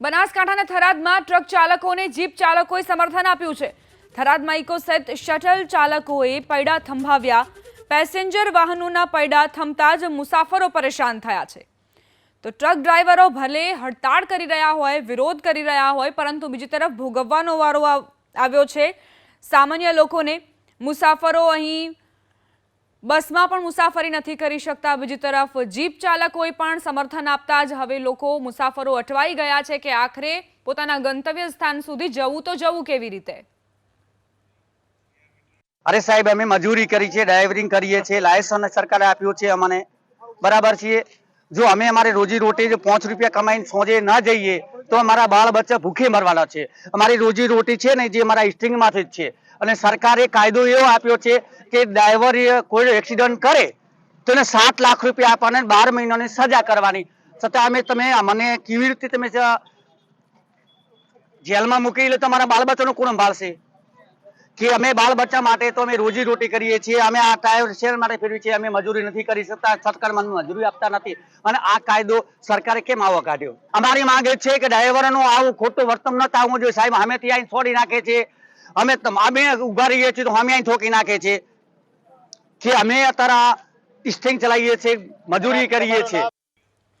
બનાસકાંઠાના થરાદમાં ટ્રક ચાલકોને જીપ ચાલકોએ સમર્થન આપ્યું છે. થરાદમાં ઇકો શટલ ચાલકોએ પૈડા થંભાવ્યા. પેસેન્જર વાહનોના પૈડા થમતા જ મુસાફરો પરેશાન થયા છે. તો ટ્રક ડ્રાઈવરો ભલે હડતાળ કરી રહ્યા હોય, વિરોધ કરી રહ્યા હોય, પરંતુ બીજી તરફ ભોગવવાનો વારો આવ્યો છે. સામાન્ય લોકોને મુસાફરો અહીં બસમાં પણ મુસાફરી નથી કરી શકતા. બીજી તરફ જીપ ચાલકોએ પણ સમર્થન આપતા જ હવે લોકો મુસાફરો અટવાઈ ગયા છે કે આખરે પોતાના ગંતવ્ય સ્થાન સુધી જવું તો જવું કેવી રીતે? અરે સાહેબ, અમે મજૂરી કરી છે ડ્રાઇવરિંગ કરીએ છીએ, લાયસન્સ સરકારે આપ્યું છે અમને. બરાબર છીએ? જો અમે અમારે રોજી રોટી પાંચ રૂપિયા કમાઈને સોજે ન જઈએ તો અમારા બાળ બચ્ચા ભૂખે મરવાના છે. અમારી રોજી રોટી છે ને જે અમારા સ્ટ્રિંગમાંથી જ છે. અને સરકારે કાયદો એવો આપ્યો છે કે ડ્રાઈવર કોઈ એક્સિડન્ટ કરે, તો એને સાત લાખ રૂપિયા આપવાના બાર મહિનાની સજા કરવાની. છતાં અમે તમે, મને કેવી રીતે તમે જેલમાં મૂકી લે તો અમારા બાળ બચ્ચાનું કોણ સંભાળશે? કે અમે બાળ બચ્ચા માટે તો અમે રોજી રોટી કરીએ છીએ, અમે આ ટાયર શેર માટે ફેરવી છીએ, અમે મજૂરી નથી કરી શકતા સરકાર મને મજૂરી આપતા નથી. અને આ કાયદો સરકારે કેમ આવો કાઢ્યો? અમારી માંગ છે કે ડ્રાઈવરનું આવું ખોટું વર્તન ન થવું જોઈએ. સાહેબ, અમે ત્યાં છોડી નાખે છે. અમે અમે ઊભા રહીએ છીએ તો અમે અહીં ઠોકી નાખે છે. કે અમે અત્યારે સ્ટિંગ ચલાવીએ છીએ, મજૂરી કરીએ છીએ.